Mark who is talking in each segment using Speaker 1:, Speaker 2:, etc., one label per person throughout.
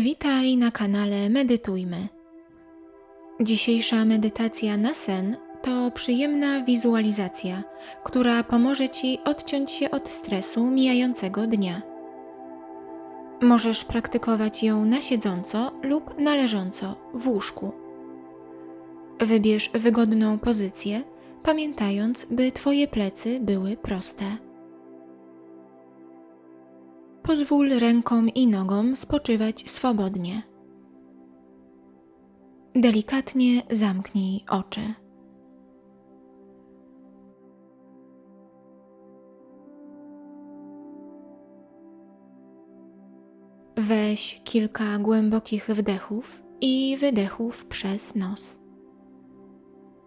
Speaker 1: Witaj na kanale Medytujmy. Dzisiejsza medytacja na sen to przyjemna wizualizacja, która pomoże Ci odciąć się od stresu mijającego dnia. Możesz praktykować ją na siedząco lub na leżąco w łóżku. Wybierz wygodną pozycję, pamiętając, by Twoje plecy były proste. Pozwól rękom i nogom spoczywać swobodnie. Delikatnie zamknij oczy. Weź kilka głębokich wdechów i wydechów przez nos.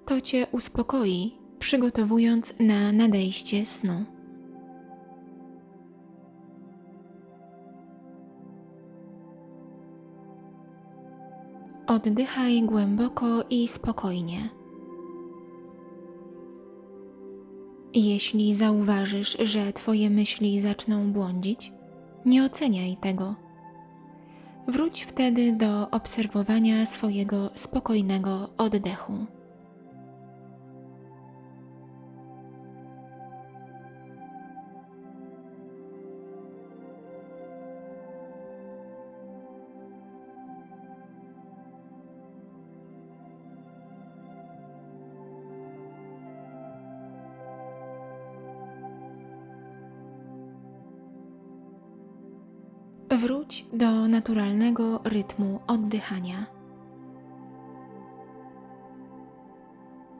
Speaker 1: To Cię uspokoi, przygotowując na nadejście snu. Oddychaj głęboko i spokojnie. Jeśli zauważysz, że Twoje myśli zaczną błądzić, nie oceniaj tego. Wróć wtedy do obserwowania swojego spokojnego oddechu. Wróć do naturalnego rytmu oddychania.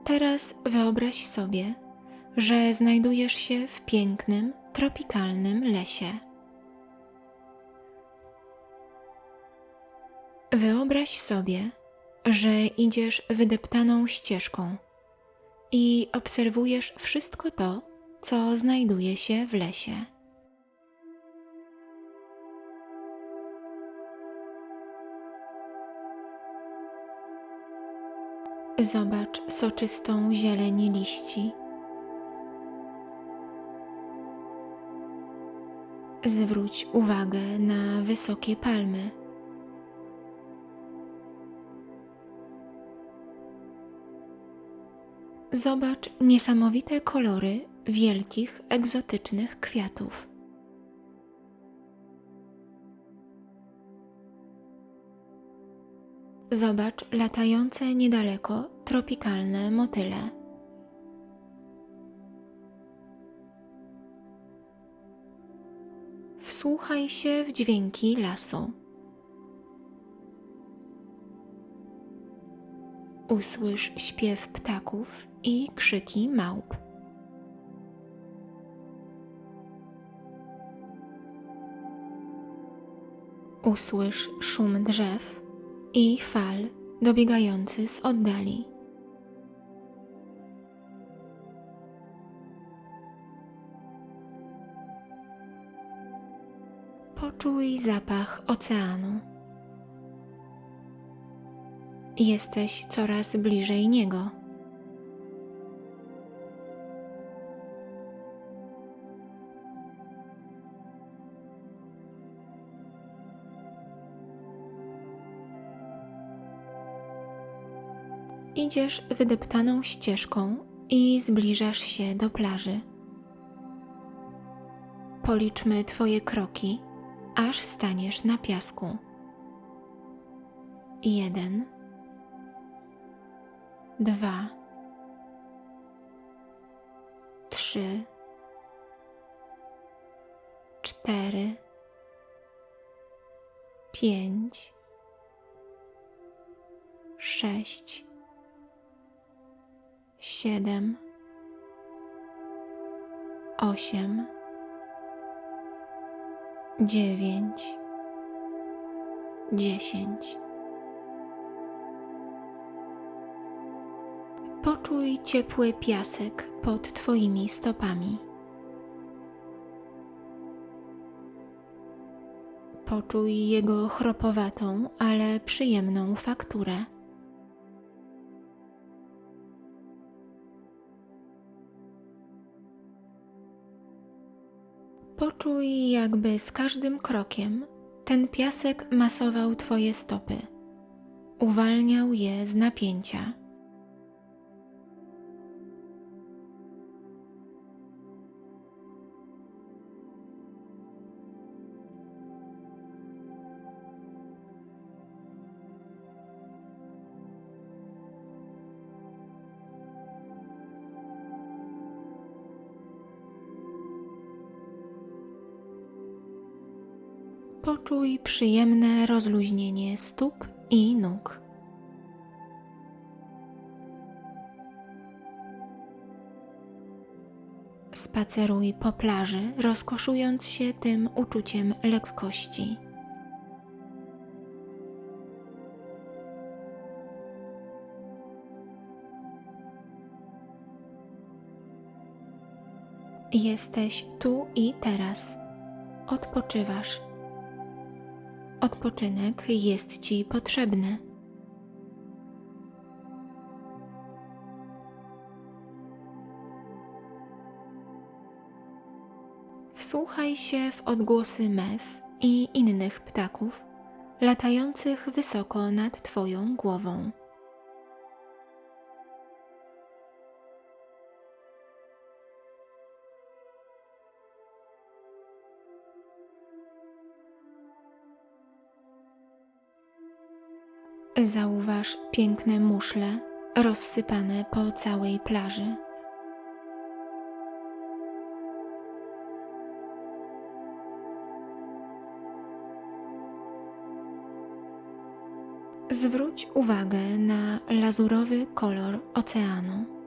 Speaker 1: Teraz wyobraź sobie, że znajdujesz się w pięknym, tropikalnym lesie. Wyobraź sobie, że idziesz wydeptaną ścieżką i obserwujesz wszystko to, co znajduje się w lesie. Zobacz soczystą zieleń liści. Zwróć uwagę na wysokie palmy. Zobacz niesamowite kolory wielkich, egzotycznych kwiatów. Zobacz latające niedaleko tropikalne motyle. Wsłuchaj się w dźwięki lasu. Usłysz śpiew ptaków i krzyki małp. Usłysz szum drzew i fal dobiegający z oddali. Poczuj zapach oceanu. Jesteś coraz bliżej niego. Idziesz wydeptaną ścieżką i zbliżasz się do plaży. Policzmy Twoje kroki, aż staniesz na piasku. Jeden, dwa, trzy, cztery, pięć, sześć siedem, osiem, dziewięć, dziesięć. Poczuj ciepły piasek pod Twoimi stopami. Poczuj jego chropowatą, ale przyjemną fakturę. Poczuj, jakby z każdym krokiem ten piasek masował Twoje stopy, uwalniał je z napięcia. Poczuj przyjemne rozluźnienie stóp i nóg. Spaceruj po plaży, rozkoszując się tym uczuciem lekkości. Jesteś tu i teraz. Odpoczywasz. Odpoczynek jest Ci potrzebny. Wsłuchaj się w odgłosy mew i innych ptaków latających wysoko nad Twoją głową. Zauważ piękne muszle rozsypane po całej plaży. Zwróć uwagę na lazurowy kolor oceanu.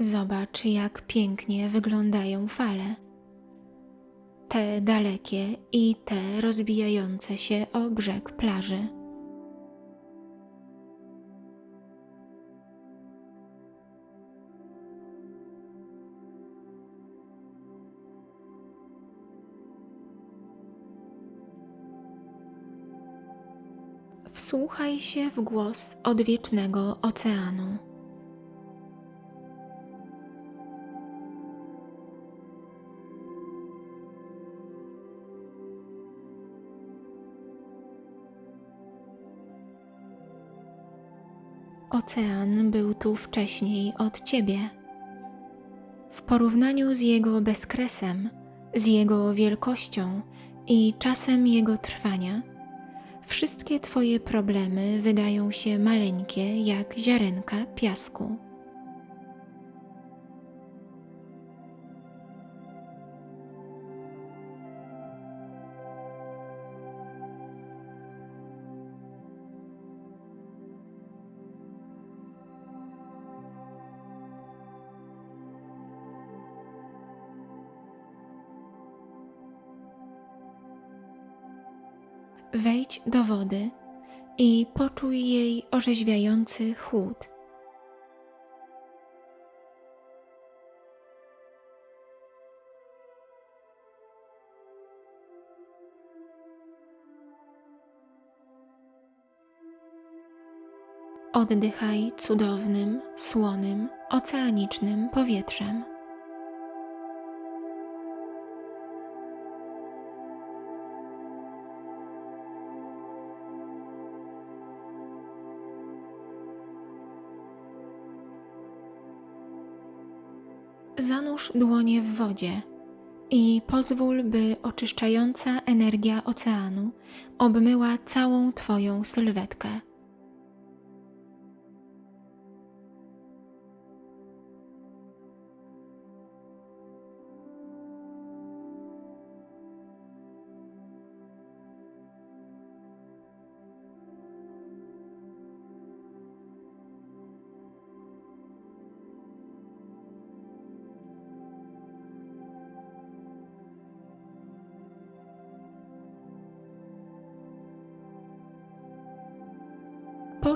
Speaker 1: Zobacz, jak pięknie wyglądają fale. Te dalekie i te rozbijające się o brzeg plaży. Wsłuchaj się w głos odwiecznego oceanu. Ocean był tu wcześniej od ciebie. W porównaniu z jego bezkresem, z jego wielkością i czasem jego trwania, wszystkie Twoje problemy wydają się maleńkie jak ziarenka piasku. Wejdź do wody i poczuj jej orzeźwiający chłód. Oddychaj cudownym, słonym, oceanicznym powietrzem. Zanurz dłonie w wodzie i pozwól, by oczyszczająca energia oceanu obmyła całą Twoją sylwetkę.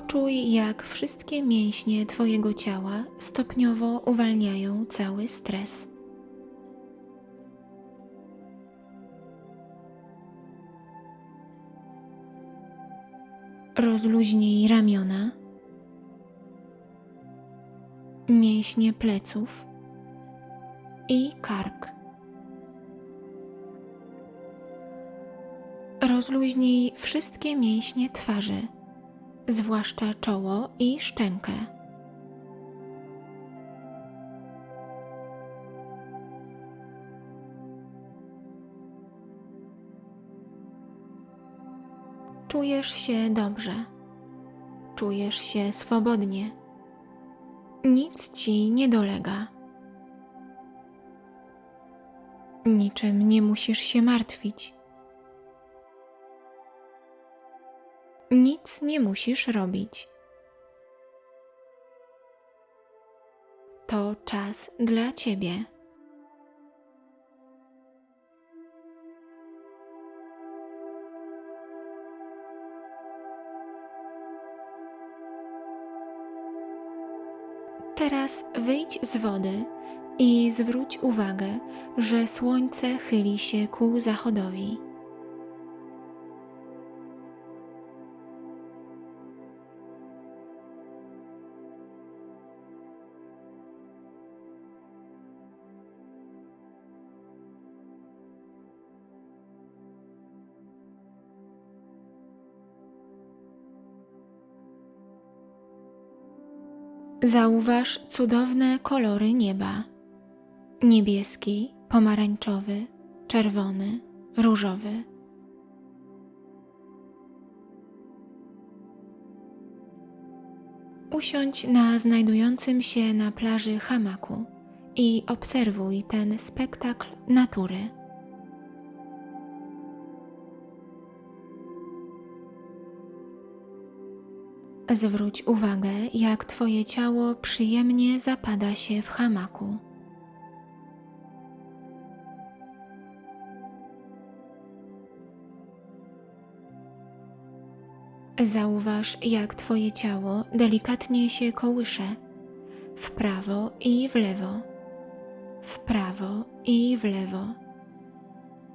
Speaker 1: Poczuj, jak wszystkie mięśnie Twojego ciała stopniowo uwalniają cały stres. Rozluźnij ramiona, mięśnie pleców i kark. Rozluźnij wszystkie mięśnie twarzy, zwłaszcza czoło i szczękę. Czujesz się dobrze. Czujesz się swobodnie. Nic ci nie dolega. Niczym nie musisz się martwić. Nic nie musisz robić. To czas dla ciebie. Teraz wyjdź z wody i zwróć uwagę, że słońce chyli się ku zachodowi. Zauważ cudowne kolory nieba: niebieski, pomarańczowy, czerwony, różowy. Usiądź na znajdującym się na plaży hamaku i obserwuj ten spektakl natury. Zwróć uwagę, jak Twoje ciało przyjemnie zapada się w hamaku. Zauważ, jak Twoje ciało delikatnie się kołysze w prawo i w lewo, w prawo i w lewo,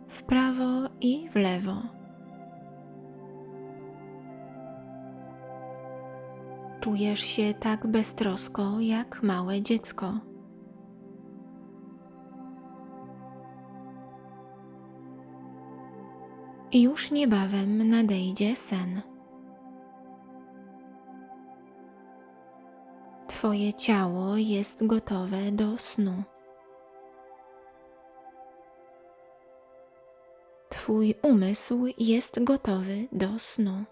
Speaker 1: w prawo i w lewo. Czujesz się tak beztrosko jak małe dziecko. Już niebawem nadejdzie sen. Twoje ciało jest gotowe do snu. Twój umysł jest gotowy do snu.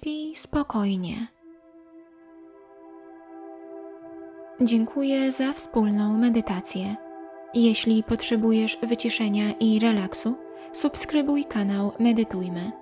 Speaker 1: Śpij spokojnie. Dziękuję za wspólną medytację. Jeśli potrzebujesz wyciszenia i relaksu, subskrybuj kanał Medytujmy.